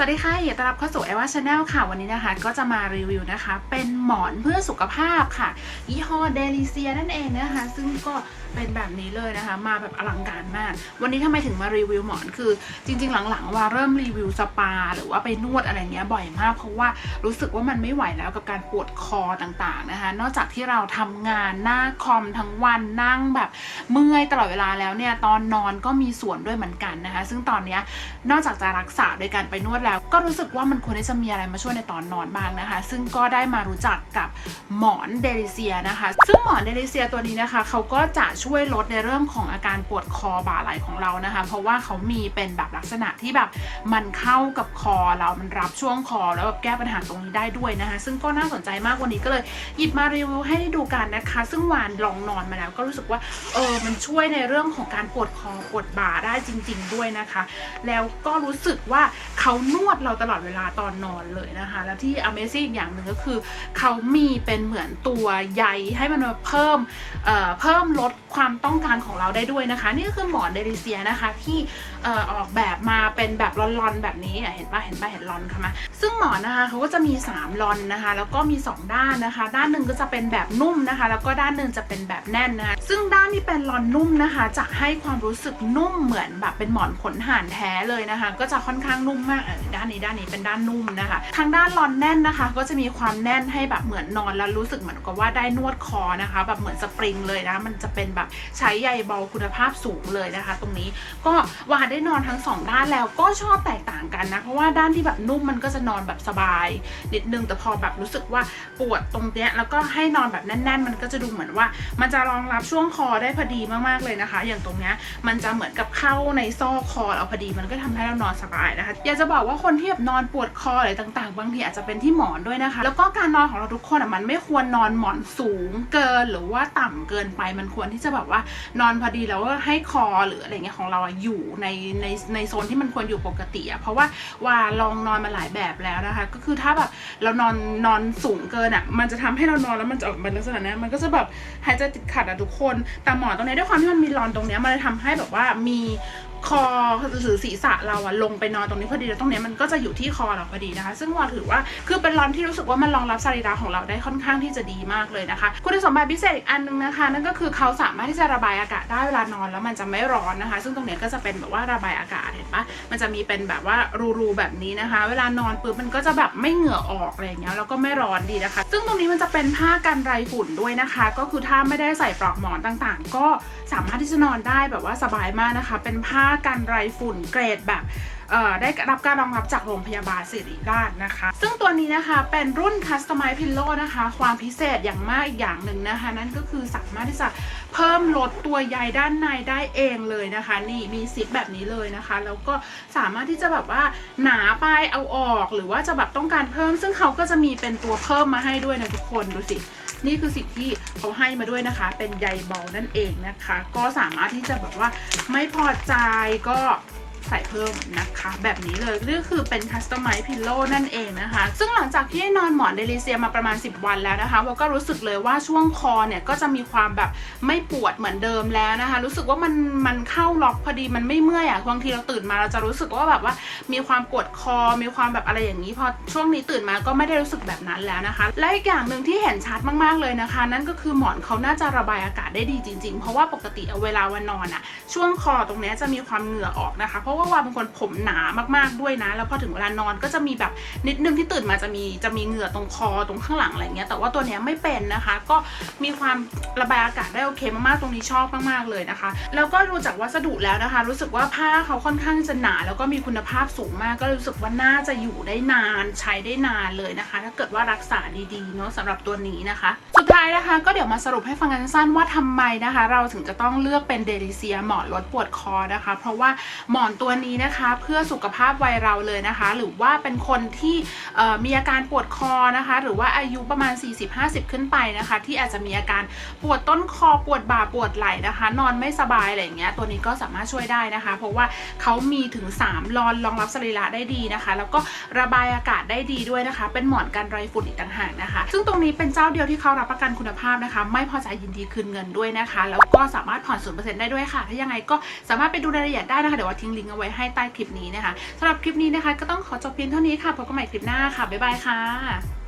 สวัสดีค่ะยินดีต้อนรับเข้าสู่เอว่าชาแนลค่ะ วันนี้นะคะ ก็จะมารีวิวนะคะ เป็นหมอนเพื่อสุขภาพค่ะ ยี่ห้อเดลิเซียนั่นเองนะคะ ซึ่งก็เป็นแบบนี้เลยนะคะ มาแบบอลังการมาก วันนี้ทำไมถึงมารีวิวหมอนคือ จริง ๆ หลังๆ ว่าเริ่มรีวิวสปา หรือว่าไปนวดอะไรเงี้ยบ่อยมาก เพราะว่ารู้สึกว่ามันไม่ไหวแล้วกับการปวดคอต่างๆนะคะ นอกจากที่เราทำงานหน้าคอมทั้งวันนั่งแบบเมื่อยตลอดเวลาแล้วเนี่ยตอนนอนก็มีส่วนด้วยเหมือนกันนะคะ ซึ่งตอนเนี้ยนอกจากจะรักษาโดยการไปนวดแล้ว ก็รู้สึกว่ามันควรที่จะมีอะไรมาช่วยในตอนนอนบ้างนะคะ ซึ่งก็ได้มารู้จักกับหมอนเดลิเซียนะคะ ซึ่งหมอนเดลิเซียตัวนี้นะคะเขาก็จะช่วยลดในเรื่องของอาการปวดคอบ่าไหล่ของเรานะคะ เพราะว่าเขามีเป็นแบบลักษณะที่แบบมันเข้ากับคอเรามันรับช่วงคอ แล้วแบบแก้ปัญหาตรงนี้ได้ด้วยนะคะ ซึ่งก็น่าสนใจมากวันนี้ก็เลยหยิบมารีวิวให้ได้ดูกันนะคะ ซึ่งวานลองนอนมาแล้วก็รู้สึกว่าเออมันช่วยในเรื่องของการปวดคอปวดบ่าได้จริง ๆ ด้วยนะคะ แล้วก็รู้สึกว่าเขานวดเราตลอดเวลาตอนนอนเลยนะคะ แล้วที่ Amazing อีกอย่างหนึ่งก็คือ เขามีเป็นเหมือนตัวใยให้มันมาเพิ่มเอ่อเพิ่มลดความต้องการของเราได้ด้วยนะคะ นี่ก็คือหมอนเดลิเซียนะคะที่ออกแบบมาเป็นแบบลอนๆแบบนี้เห็นปะเห็นปะเห็นลอนค่ะมาซึ่งหมอนนะคะเขาก็จะมี 3ลอนนะคะ แล้วก็มี 2 ด้านนะคะ ด้านหนึ่งก็จะเป็นแบบนุ่มนะคะ แล้วก็ด้านหนึ่งจะเป็นแบบแน่นนะคะซึ่งด้านที่เป็นลอนนุ่มนะคะ จะให้ความรู้สึกนุ่มเหมือนแบบเป็นหมอนขนห่านแท้เลยนะคะ ก็จะค่อนข้างนุ่มมากด้านนี้ด้านนี้เป็นด้านนุ่มนะคะ ทางด้านลอนแน่นนะคะ ก็จะมีความแน่นให้แบบเหมือนนอนแล้วรู้สึกเหมือนกับว่าได้นวดคอนะคะ แบบเหมือนสปริงเลยนะมันจะเป็นแบบใช้ใยเบาคุณภาพสูงเลยนะคะ ตรงนี้ก็วานได้นอนทั้งสองด้านแล้วก็ชอบแตกต่างกันนะ เพราะว่าด้านที่แบบนุ่มมันก็จะนอนแบบสบาย นิดนึงแต่พอแบบรู้สึกว่าปวดตรงเนี้ยแล้วก็ให้นอนแบบแน่น ๆ มันก็จะดูเหมือนว่า มันจะรองรับช่วงคอได้พอดีมากๆเลยนะคะ อย่างตรงเนี้ยมันจะเหมือนกับเข้าในซอกคอเราพอดีมันก็ทำให้เรานอนสบายนะคะ อยากจะบอกว่าคนที่แบบนอนปวดคออะไรต่างๆ บางทีอาจจะเป็นที่หมอนด้วยนะคะ แล้วก็การนอนของเราทุกคนอะมันไม่ควรนอนหมอนสูงเกินหรือว่าต่ำเกินไปมันควรที่จะแบบว่านอนพอดีแล้วก็ให้คอหรืออะไรเงี้ยของเราอยู่ในในในโซนที่มันควรอยู่ปกติอะเพราะว่าว่าลองนอนมาหลายแบบแล้วนะคะ ก็คือถ้าแบบเรานอนนอนสูงเกินอะมันจะทำให้เรานอนแล้วมันจะออกมาลักษณะนี้มันก็จะแบบหายใจติดขัดอะทุกคนแต่หมอนตรงนี้ด้วยความที่มันมีรอนตรงนี้มันเลยทำให้แบบว่ามี คอหรือศีรษะเราอะลงไปนอนตรงนี้พอดีแล้วตรงนี้มันก็จะอยู่ที่คอเราพอดีนะคะ ซึ่งว่าถือว่าคือเป็นรอนที่รู้สึกว่ามันรองรับสรีระของเราได้ค่อนข้างที่จะดีมากเลยนะคะ คุณสมบัติพิเศษอีกอันนึงนะคะ นั่นก็คือเขาสามารถที่จะระบายอากาศได้เวลานอนแล้วมันจะไม่ร้อนนะคะ ซึ่งตรงนี้ก็จะเป็นแบบว่าระบายอากาศเห็นปะมันจะมีเป็นแบบว่ารูๆแบบนี้นะคะ เวลานอนปุ๊บมันก็จะแบบไม่เหงื่อออกอะไรเงี้ยแล้วก็ไม่ร้อนดีนะคะ ซึ่งตรงนี้มันจะเป็นผ้ากันไรฝุ่นด้วยนะคะ ก็คือถ้าไม่ได้ใส่ปลอกหมอนต่างๆ ก็สามารถที่จะนอนได้แบบว่าสบายมากนะคะ เป็นผ้ากันไรฝุ่นเกรดแบบได้รับการรองรับจากโรงพยาบาลศิริราชนะคะ ซึ่งตัวนี้นะคะเป็นรุ่น Customize Pillow นะคะ ความพิเศษอย่างมากอีกอย่างหนึ่งนะคะ นั่นก็คือสามารถที่จะเพิ่มลดตัวใยด้านในได้เองเลยนะคะ นี่มีซิปแบบนี้เลยนะคะ แล้วก็สามารถที่จะแบบว่าหนาไปเอาออก หรือว่าจะแบบต้องการเพิ่ม ซึ่งเขาก็จะมีเป็นตัวเพิ่มมาให้ด้วยนะทุกคนดูสิ นี่คือสิ่งที่เขาให้มาด้วยนะคะ เป็นใยเบานั่นเองนะคะ ก็สามารถที่จะแบบว่าไม่พอใจก็ ใส่เพิ่มนะคะ แบบนี้เลยนี่คือเป็น Customize Pillow นั่นเองนะคะ ซึ่งหลังจากที่นอนหมอนเดลิเซียมาประมาณ 10 วันแล้วนะคะเราก็รู้สึกเลยว่าช่วงคอเนี่ยก็จะมีความแบบไม่ปวดเหมือนเดิมแล้วนะคะ รู้สึกว่ามันมันเข้าล็อกพอดีมันไม่เมื่อยอะ่ะบางทีเราตื่นมาเราจะรู้สึกว่าแบบว่ามีความปวดคอมีความแบบอะไรอย่างนี้พอช่วงนี้ตื่นมาก็ไม่ได้รู้สึกแบบนั้นแล้วนะคะ และอีกอย่างหนึ่งที่เห็นชัดมากๆเลยนะคะ นั่นก็คือหมอนเขาน่าจะระบายอากาศได้ดีจริง ๆ เพราะว่าปกติเอาเวลาวันนอนอะช่วงคอตรงนี้จะมีความเหงื่อออกนะคะเพราะว่าวาเป็นคนผมหนามากๆด้วยนะ แล้วพอถึงเวลานอนก็จะมีแบบนิดนึงที่ตื่นมาจะมีจะมีเหงื่อตรงคอตรงข้างหลังอะไรเงี้ยแต่ว่าตัวเนี้ยไม่เป็นนะคะ ก็มีความระบายอากาศได้โอเคมากๆตรงนี้ชอบมากๆเลยนะคะ แล้วก็ดูจากวัสดุแล้วนะคะ รู้สึกว่าผ้าเขาค่อนข้างจะหนา แล้วก็มีคุณภาพสูงมาก ก็รู้สึกว่าน่าจะอยู่ได้นานใช้ได้นานเลยนะคะ ถ้าเกิดว่ารักษาดีๆเนาะสำหรับตัวนี้นะคะ สุดท้ายนะคะ ก็เดี๋ยวมาสรุปให้ฟังกันสั้นว่าทำไมนะคะ เราถึงจะต้องเลือกเป็นเดลิเซียหมอนลดปวดคอนะคะ เพราะว่าหมอนตัววนี้นะคะเพื่อสุขภาพวัยเราเลยนะคะ หรือว่าเป็นคนที่มีอาการปวดคอนะคะ หรือว่าอายุประมาณ 40-50 ขึ้นไปนะคะ ที่อาจจะมีอาการปวดต้นคอปวดบ่าปวดไหล่นะคะ นอนไม่สบายอะไรอย่างเงี้ยตัวนี้ก็สามารถช่วยได้นะคะ เพราะว่าเขามีถึง 3 รอนรองรับสรีระได้ดีนะคะ แล้วก็ระบายอากาศได้ดีด้วยนะคะ เป็นหมอนกันไรฝุ่นอีกต่างหากนะคะ ซึ่งตรงนี้เป็นเจ้าเดียวที่เขารับประกันคุณภาพนะคะ ไม่พอใจยินดีคืนเงินด้วยนะคะ แล้วก็สามารถผ่อนศูนย์เปอร์เซ็นต์ได้ด้วยค่ะ ถ้ายังไงก็สามารถไปดูรายละเอียดได้นะคะ เดี๋ยวว่าทิ้งลิงก์งก์เอาไว้ให้ใต้คลิปนี้นะคะสำหรับคลิปนี้นะคะ ก็ต้องขอจบเพียงเท่านี้ค่ะพบกันใหม่คลิปหน้าค่ะบ๊ายบายค่ะ